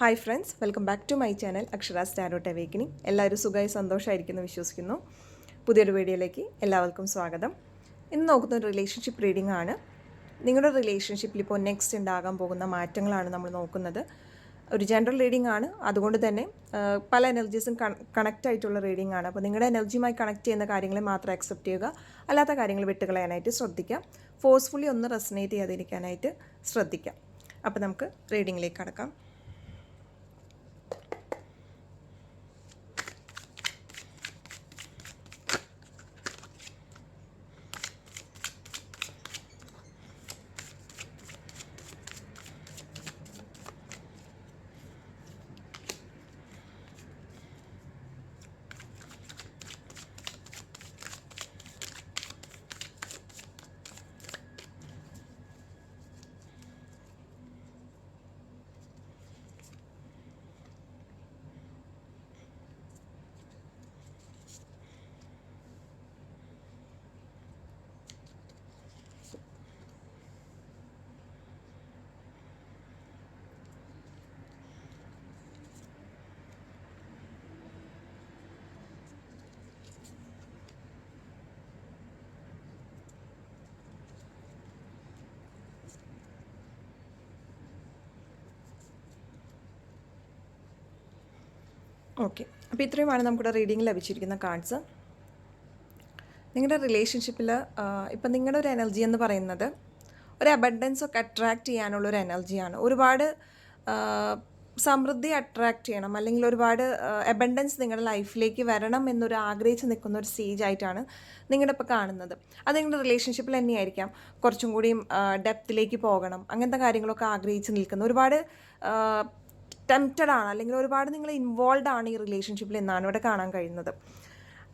Hi friends welcome back to my channel Akshara സ്റ്റാരോട്ട് awakening എല്ലാവരും സുഖമായി സന്തോഷമായിരിക്കുന്നു വിശ്വസിക്കുന്നു. പുതിയൊരു വീഡിയോയിലേക്ക് എല്ലാവർക്കും സ്വാഗതം. ഇന്ന് നോക്കുന്ന ഒരു റിലേഷൻഷിപ്പ് റീഡിംഗ് ആണ്. നിങ്ങളുടെ റിലേഷൻഷിപ്പിൽ ഇപ്പോൾ നെക്സ്റ്റ് ഉണ്ടാകാൻ പോകുന്ന മാറ്റങ്ങളാണ് നമ്മൾ നോക്കുന്നത്. ഒരു ജനറൽ റീഡിംഗ് ആണ്. അതുകൊണ്ട് തന്നെ പല എനർജീസും കണക്റ്റ് ആയിട്ടുള്ള റീഡിംഗ് ആണ്. അപ്പോൾ നിങ്ങളുടെ എനർജിയുമായി കണക്ട് ചെയ്യുന്ന കാര്യങ്ങളെ മാത്രം അക്സെപ്റ്റ് ചെയ്യുക. അല്ലാത്ത കാര്യങ്ങൾ വിട്ടുകളയാനായിട്ട് ശ്രദ്ധിക്കുക ഫോഴ്സ്ഫുള്ളി ഒന്ന് റെസനേറ്റ് ചെയ്യാതിരിക്കാനായിട്ട് ശ്രദ്ധിക്കാം. അപ്പോൾ നമുക്ക് റീഡിങ്ങിലേക്ക് കടക്കാം. ഓക്കെ അപ്പോൾ ഇത്രയുമാണ് നമുക്കിവിടെ റീഡിംഗ് ലഭിച്ചിരിക്കുന്ന കാർഡ്സ് നിങ്ങളുടെ റിലേഷൻഷിപ്പിൽ ഇപ്പം നിങ്ങളുടെ ഒരു എനർജി എന്ന് പറയുന്നത് ഒരു അബണ്ടൻസ് ഒക്കെ അട്രാക്റ്റ് ചെയ്യാനുള്ള ഒരു എനർജിയാണ് ഒരുപാട് സമൃദ്ധി അട്രാക്റ്റ് ചെയ്യണം. അല്ലെങ്കിൽ ഒരുപാട് അബണ്ടൻസ് നിങ്ങളുടെ ലൈഫിലേക്ക് വരണം എന്നൊരു ആഗ്രഹിച്ച് നിൽക്കുന്ന ഒരു സ്റ്റേജ് ആയിട്ടാണ് നിങ്ങളുടെ ഇപ്പോൾ കാണുന്നത്. അത് നിങ്ങളുടെ റിലേഷൻഷിപ്പിൽ തന്നെയായിരിക്കാം. കുറച്ചും കൂടിയും ഡെപ്തിലേക്ക് പോകണം. അങ്ങനത്തെ കാര്യങ്ങളൊക്കെ ആഗ്രഹിച്ച് നിൽക്കുന്ന ഒരുപാട് ടെംപ്റ്റഡ് ആണ് അല്ലെങ്കിൽ ഒരുപാട് നിങ്ങൾ ഇൻവോൾവ് ആണ് ഈ റിലേഷൻഷിപ്പിൽ എന്നാണ് ഇവിടെ കാണാൻ കഴിയുന്നത്.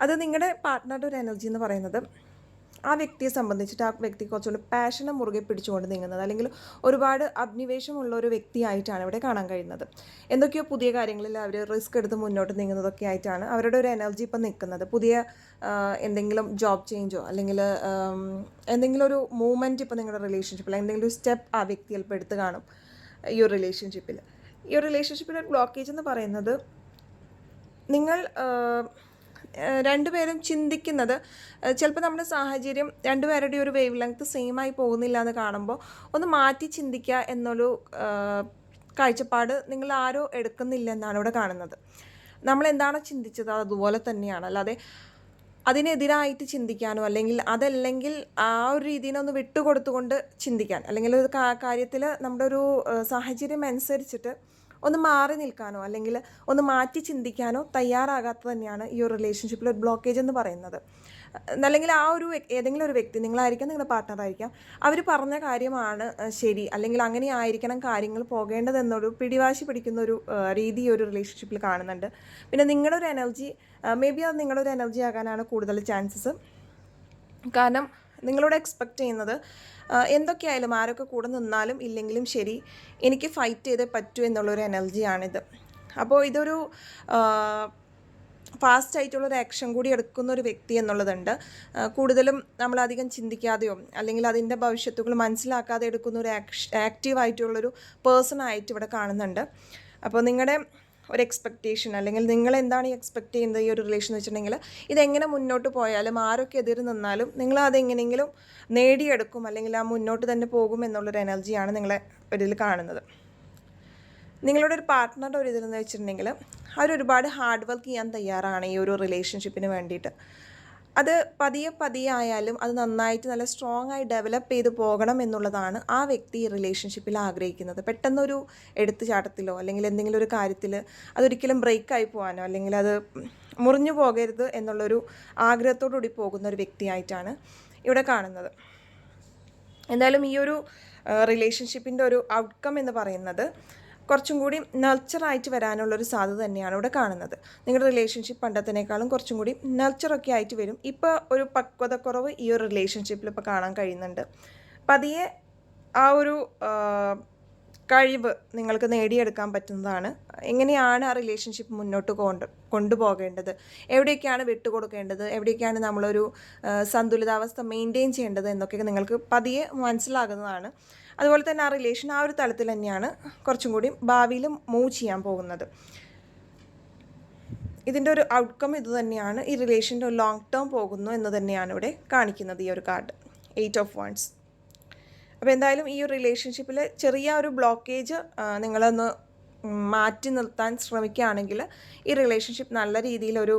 അത് നിങ്ങളുടെ പാർട്ട്ണറുടെ ഒരു എനർജി എന്ന് പറയുന്നത് ആ വ്യക്തിയെ സംബന്ധിച്ചിട്ട് ആ വ്യക്തി കുറച്ചുകൂടി പാഷനെ മുറുകെ പിടിച്ചുകൊണ്ട് നീങ്ങുന്നത് അല്ലെങ്കിൽ ഒരുപാട് അഭിനിവേശമുള്ള ഒരു വ്യക്തിയായിട്ടാണ് ഇവിടെ കാണാൻ കഴിയുന്നത്. എന്തൊക്കെയോ പുതിയ കാര്യങ്ങളിൽ അവർ റിസ്ക് എടുത്ത് മുന്നോട്ട് നീങ്ങുന്നതൊക്കെ ആയിട്ടാണ് അവരുടെ ഒരു എനർജി ഇപ്പം നിൽക്കുന്നത്. പുതിയ എന്തെങ്കിലും ജോബ് ചേഞ്ചോ അല്ലെങ്കിൽ എന്തെങ്കിലും ഒരു മൂവ്മെന്റ് ഇപ്പോൾ നിങ്ങളുടെ റിലേഷൻഷിപ്പിൽ എന്തെങ്കിലും ഒരു സ്റ്റെപ്പ് ആ വ്യക്തി ചിലപ്പോൾ എടുത്ത് കാണും ഈ ഒരു റിലേഷൻഷിപ്പിൽ ഈ ഒരു റിലേഷൻഷിപ്പിൽ ഒരു ബ്ലോക്കേജ് എന്ന് പറയുന്നത് നിങ്ങൾ രണ്ടുപേരും ചിന്തിക്കുന്നത് ചിലപ്പോൾ നമ്മുടെ സാഹചര്യം രണ്ടുപേരുടെ ഒരു വേവ് ലെങ്ത് സെയിം ആയി പോകുന്നില്ല എന്ന് കാണുമ്പോൾ ഒന്ന് മാറ്റി ചിന്തിക്കുക എന്നൊരു കാഴ്ചപ്പാട് നിങ്ങൾ ആരോ എടുക്കുന്നില്ല എന്നാണ് ഇവിടെ കാണുന്നത്. നമ്മൾ എന്താണോ ചിന്തിച്ചത്? അതുപോലെ തന്നെയാണ്. അല്ലാതെ അതിനെതിരായിട്ട് ചിന്തിക്കാനോ അല്ലെങ്കിൽ അതല്ലെങ്കിൽ ആ ഒരു രീതിയിൽ ഒന്ന് വിട്ടുകൊടുത്തുകൊണ്ട് ചിന്തിക്കാൻ അല്ലെങ്കിൽ ഒരു കാര്യത്തിൽ നമ്മുടെ ഒരു സാഹചര്യം അനുസരിച്ചിട്ട് ഒന്ന് മാറി നിൽക്കാനോ അല്ലെങ്കിൽ ഒന്ന് മാറ്റി ചിന്തിക്കാനോ തയ്യാറാകാത്തത് തന്നെയാണ് ഈ ഒരു റിലേഷൻഷിപ്പിൽ ഒരു ബ്ലോക്കേജ് എന്ന് പറയുന്നത്. അല്ലെങ്കിൽ ആ ഒരു ഏതെങ്കിലും ഒരു വ്യക്തി നിങ്ങളായിരിക്കാം നിങ്ങളുടെ പാർട്ട്ണറായിരിക്കാം അവർ പറഞ്ഞ കാര്യമാണ് ശരി അല്ലെങ്കിൽ അങ്ങനെ ആയിരിക്കണം കാര്യങ്ങൾ പോകേണ്ടതെന്നൊരു പിടിവാശി പിടിക്കുന്ന ഒരു രീതി ഒരു റിലേഷൻഷിപ്പിൽ കാണുന്നുണ്ട്. പിന്നെ നിങ്ങളുടെ ഒരു എനർജി മേ ബി അത് നിങ്ങളുടെ ഒരു എനർജി ആകാനാണ് കൂടുതൽ ചാൻസസ് കാരണം നിങ്ങളോട് എക്സ്പെക്റ്റ് ചെയ്യുന്നത് എന്തൊക്കെയായാലും ആരൊക്കെ കൂടെ നിന്നാലും ഇല്ലെങ്കിലും ശരി എനിക്ക് ഫൈറ്റ് ചെയ്തേ പറ്റൂ എന്നുള്ളൊരു എനർജിയാണിത് അപ്പോൾ ഇതൊരു ഫാസ്റ്റ് ആയിട്ടുള്ള ഒരു ആക്ഷൻ കൂടി എടുക്കുന്ന ഒരു വ്യക്തി എന്നുള്ളതുണ്ട്. കൂടുതലും നമ്മളധികം ചിന്തിക്കാതെയോ അല്ലെങ്കിൽ അതിന്റെ ഭവിഷ്യത്തുകൾ മനസ്സിലാക്കാതെ എടുക്കുന്ന ഒരു ആക്ഷ ആക്റ്റീവായിട്ടുള്ളൊരു പേഴ്സൺ ആയിട്ട് ഇവിടെ കാണുന്നുണ്ട്. അപ്പോൾ നിങ്ങളുടെ ഒരു എക്സ്പെക്റ്റേഷൻ അല്ലെങ്കിൽ നിങ്ങൾ എന്താണ് ഈ എക്സ്പെക്റ്റ് ചെയ്യുന്നത് ഈ ഒരു റിലേഷൻ എന്ന് വെച്ചിട്ടുണ്ടെങ്കിൽ ഇതെങ്ങനെ മുന്നോട്ട് പോയാലും ആരൊക്കെ എതിര് നിന്നാലും നിങ്ങൾ അതെങ്ങനെയെങ്കിലും നേടിയെടുക്കും അല്ലെങ്കിൽ ആ മുന്നോട്ട് തന്നെ പോകും എന്നുള്ളൊരു എനർജിയാണ് നിങ്ങളെ ഒരിതിൽ കാണുന്നത്. നിങ്ങളുടെ ഒരു പാർട്ട്ണറുടെ ഒരു ഇതിലെന്ന് വെച്ചിട്ടുണ്ടെങ്കിൽ അവർ ഒരുപാട് ഹാർഡ് വർക്ക് ചെയ്യാൻ തയ്യാറാണ് ഈ ഒരു റിലേഷൻഷിപ്പിന് വേണ്ടിയിട്ട്. അത് പതിയെ പതിയെ ആയാലും അത് നന്നായിട്ട് നല്ല സ്ട്രോങ് ആയി ഡെവലപ്പ് ചെയ്ത് പോകണം എന്നുള്ളതാണ് ആ വ്യക്തി റിലേഷൻഷിപ്പിൽ ആഗ്രഹിക്കുന്നത്. പെട്ടെന്നൊരു എടുത്തുചാട്ടത്തിലോ അല്ലെങ്കിൽ എന്തെങ്കിലും ഒരു കാര്യത്തിൽ അതൊരിക്കലും ബ്രേക്കായി പോകാനോ അല്ലെങ്കിൽ അത് മുറിഞ്ഞു പോകരുത് എന്നുള്ളൊരു ആഗ്രഹത്തോടുകൂടി പോകുന്ന ഒരു വ്യക്തിയായിട്ടാണ് ഇവിടെ കാണുന്നത്. എന്തായാലും ഈ ഒരു റിലേഷൻഷിപ്പിന്റെ ഒരു ഔട്ട്കം എന്ന് പറയുന്നത് കുറച്ചും കൂടി നൾച്ചറായിട്ട് വരാനുള്ളൊരു സാധ്യത തന്നെയാണ് ഇവിടെ കാണുന്നത്. നിങ്ങളുടെ റിലേഷൻഷിപ്പ് പണ്ടത്തിനേക്കാളും കുറച്ചും കൂടി നൾച്ചറൊക്കെ ആയിട്ട് വരും. ഇപ്പോൾ ഒരു പക്വതക്കുറവ് ഈ ഒരു റിലേഷൻഷിപ്പിൽ ഇപ്പോൾ കാണാൻ കഴിയുന്നുണ്ട്. പതിയെ ആ ഒരു കഴിവ് നിങ്ങൾക്ക് നേടിയെടുക്കാൻ പറ്റുന്നതാണ്. എങ്ങനെയാണ് ആ റിലേഷൻഷിപ്പ് മുന്നോട്ട് കൊണ്ട് കൊണ്ടുപോകേണ്ടത്? എവിടെയൊക്കെയാണ് വിട്ടുകൊടുക്കേണ്ടത്? എവിടെയൊക്കെയാണ് നമ്മളൊരു സന്തുലിതാവസ്ഥ മെയിന്റെയിൻ ചെയ്യേണ്ടത് എന്നൊക്കെ നിങ്ങൾക്ക് പതിയെ മനസ്സിലാകുന്നതാണ്. അതുപോലെ തന്നെ ആ റിലേഷൻ ആ ഒരു തലത്തിൽ തന്നെയാണ് കുറച്ചും കൂടി ഭാവിയിൽ മൂവ് ചെയ്യാൻ പോകുന്നത്. ഇതിന്റെ ഒരു ഔട്ട്കം ഇത് തന്നെയാണ്. ഈ റിലേഷന്റെ ലോങ് ടേം പോകുന്നു എന്ന് തന്നെയാണ് ഇവിടെ കാണിക്കുന്നത് ഈ ഒരു കാർഡ് എയ്റ്റ് ഓഫ് വൺസ് അപ്പോൾ എന്തായാലും ഈ ഒരു റിലേഷൻഷിപ്പിൽ ചെറിയ ഒരു ബ്ലോക്കേജ് നിങ്ങളൊന്ന് മാറ്റി നിർത്താൻ ശ്രമിക്കുകയാണെങ്കിൽ ഈ റിലേഷൻഷിപ്പ് നല്ല രീതിയിലൊരു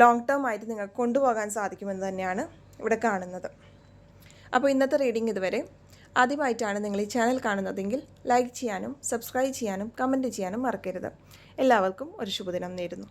ലോങ് ടേം ആയിട്ട് നിങ്ങൾക്ക് കൊണ്ടുപോകാൻ സാധിക്കുമെന്ന് തന്നെയാണ് ഇവിടെ കാണുന്നത്. അപ്പോൾ ഇന്നത്തെ റീഡിംഗ് ഇതുവരെ. ആദ്യമായിട്ടാണ് നിങ്ങൾ ഈ ചാനൽ കാണുന്നതെങ്കിൽ ലൈക്ക് ചെയ്യാനും സബ്സ്ക്രൈബ് ചെയ്യാനും കമന്റ് ചെയ്യാനും മറക്കരുത്. എല്ലാവർക്കും ഒരു ശുഭദിനം നേരുന്നു.